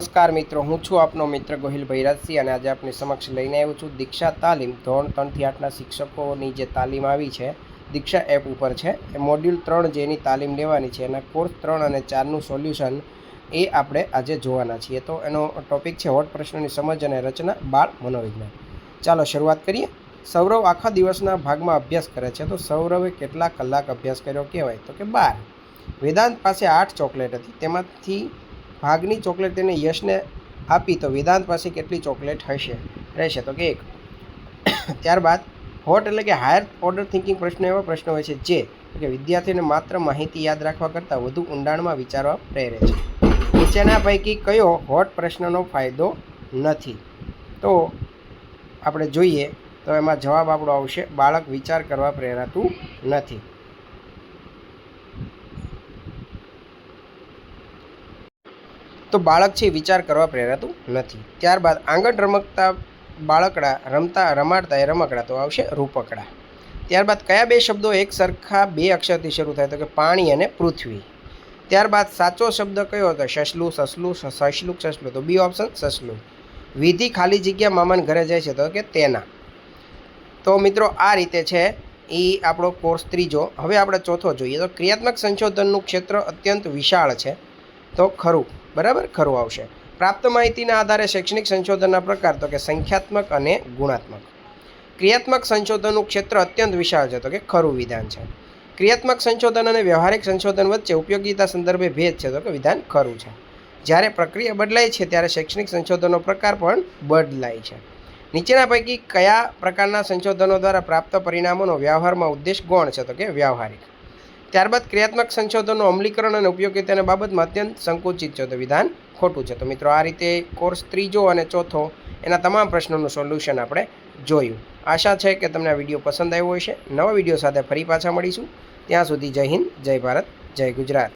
નમસ્કાર મિત્રો, હું છું આપનો મિત્ર ગોહિલ ભૈરાજસિંહ અને આજે આપની સમક્ષ લઈને આવ્યો છું દીક્ષા તાલીમ ધોરણ ત્રણથી આઠના શિક્ષકોની જે તાલીમ આવી છે, દીક્ષા એપ ઉપર છે. એ મોડ્યુલ ત્રણ જેની તાલીમ લેવાની છે, એના કોર્સ ત્રણ અને ચારનું સોલ્યુશન એ આપણે આજે જોવાના છીએ. તો એનો ટોપિક છે હોટ પ્રશ્નોની સમજ અને રચના, બાળ મનોવિજ્ઞાન. ચાલો શરૂઆત કરીએ. સૌરવ આખા દિવસના ભાગમાં અભ્યાસ કરે છે, તો સૌરવે કેટલા કલાક અભ્યાસ કર્યો કહેવાય? તો કે બાર. વેદાંત પાસે આઠ ચોકલેટ હતી, તેમાંથી ભાગની ચોકલેટ તેને યશને આપી તો વેદાંત પાસે કેટલી ચોકલેટ હશે? રહેશે તો કે એક. ત્યારબાદ હોટ એટલે કે હાયર ઓર્ડર થિંકિંગ પ્રશ્ન એવા પ્રશ્નો હોય છે જે કે વિદ્યાર્થીને માત્ર માહિતી યાદ રાખવા કરતાં વધુ ઊંડાણમાં વિચારવા પ્રેરે છે. નીચેના પૈકી કયો હોટ પ્રશ્નનો ફાયદો નથી? તો આપણે જોઈએ તો એમાં જવાબ આપણો આવશે, બાળક વિચાર કરવા પ્રેરાતું નથી. તો બાળક છે વિચાર કરવા પ્રેરાતું નથી. ત્યારબાદ આંગણ રમકતા બાળકડા રમતા, રમાડતા એ રમકડા તો આવશે રૂપકડા. ત્યારબાદ કયા બે શબ્દો એક સરખા બે અક્ષરથી શરૂ થાય? તો કે પાણી અને પૃથ્વી. ત્યારબાદ સાચો શબ્દ કયો? હતો સસલું સસલું સસલું સસલું. તો બી ઓપ્શન સસલું. વિધિ ખાલી જગ્યા મામાને ઘરે જાય છે તો કે તેના. તો મિત્રો આ રીતે છે એ આપણો કોર્સ ત્રીજો. હવે આપણે ચોથો જોઈએ. તો ક્રિયાત્મક સંશોધનનું ક્ષેત્ર અત્યંત વિશાળ છે. તો ખરું. બરાબર? ખરું આવશે. પ્રાપ્ત માહિતીના આધારે શૈક્ષણિક સંશોધનના પ્રકાર, તો કે સંખ્યાત્મક અને ગુણાત્મક. ક્રિયાત્મક સંશોધનનું ક્ષેત્ર અત્યંત વિશાળ છે, તો કે ખરું વિધાન છે. ક્રિયાત્મક સંશોધન અને વ્યવહારિક સંશોધન વચ્ચે ઉપયોગીતા સંદર્ભે ભેદ છે, તો કે વિધાન ખરું છે. જ્યારે પ્રક્રિયા બદલાય છે, ત્યારે શૈક્ષણિક સંશોધનનો પ્રકાર પણ બદલાય છે. નીચેના પૈકી કયા પ્રકારના સંશોધનો દ્વારા પ્રાપ્ત પરિણામોનો વ્યવહારમાં ઉદ્દેશ ગૌણ છે, તો કે વ્યવહારિક? ત્યારબાદ ક્રિયાત્મક સંશોધનનું અમલીકરણ અને ઉપયોગિતાની બાબતમાં અત્યંત સંકુચિત છે. તો વિધાન ખોટું છે. તો મિત્રો, આ રીતે કોર્સ ત્રીજો અને ચોથો એના તમામ પ્રશ્નોનું સોલ્યુશન આપણે જોયું. આશા છે કે તમને આ વીડિયો પસંદ આવ્યો હશે. નવા વીડિયો સાથે ફરી પાછા મળીશું. ત્યાં સુધી જય હિન્દ, જય ભારત, જય ગુજરાત.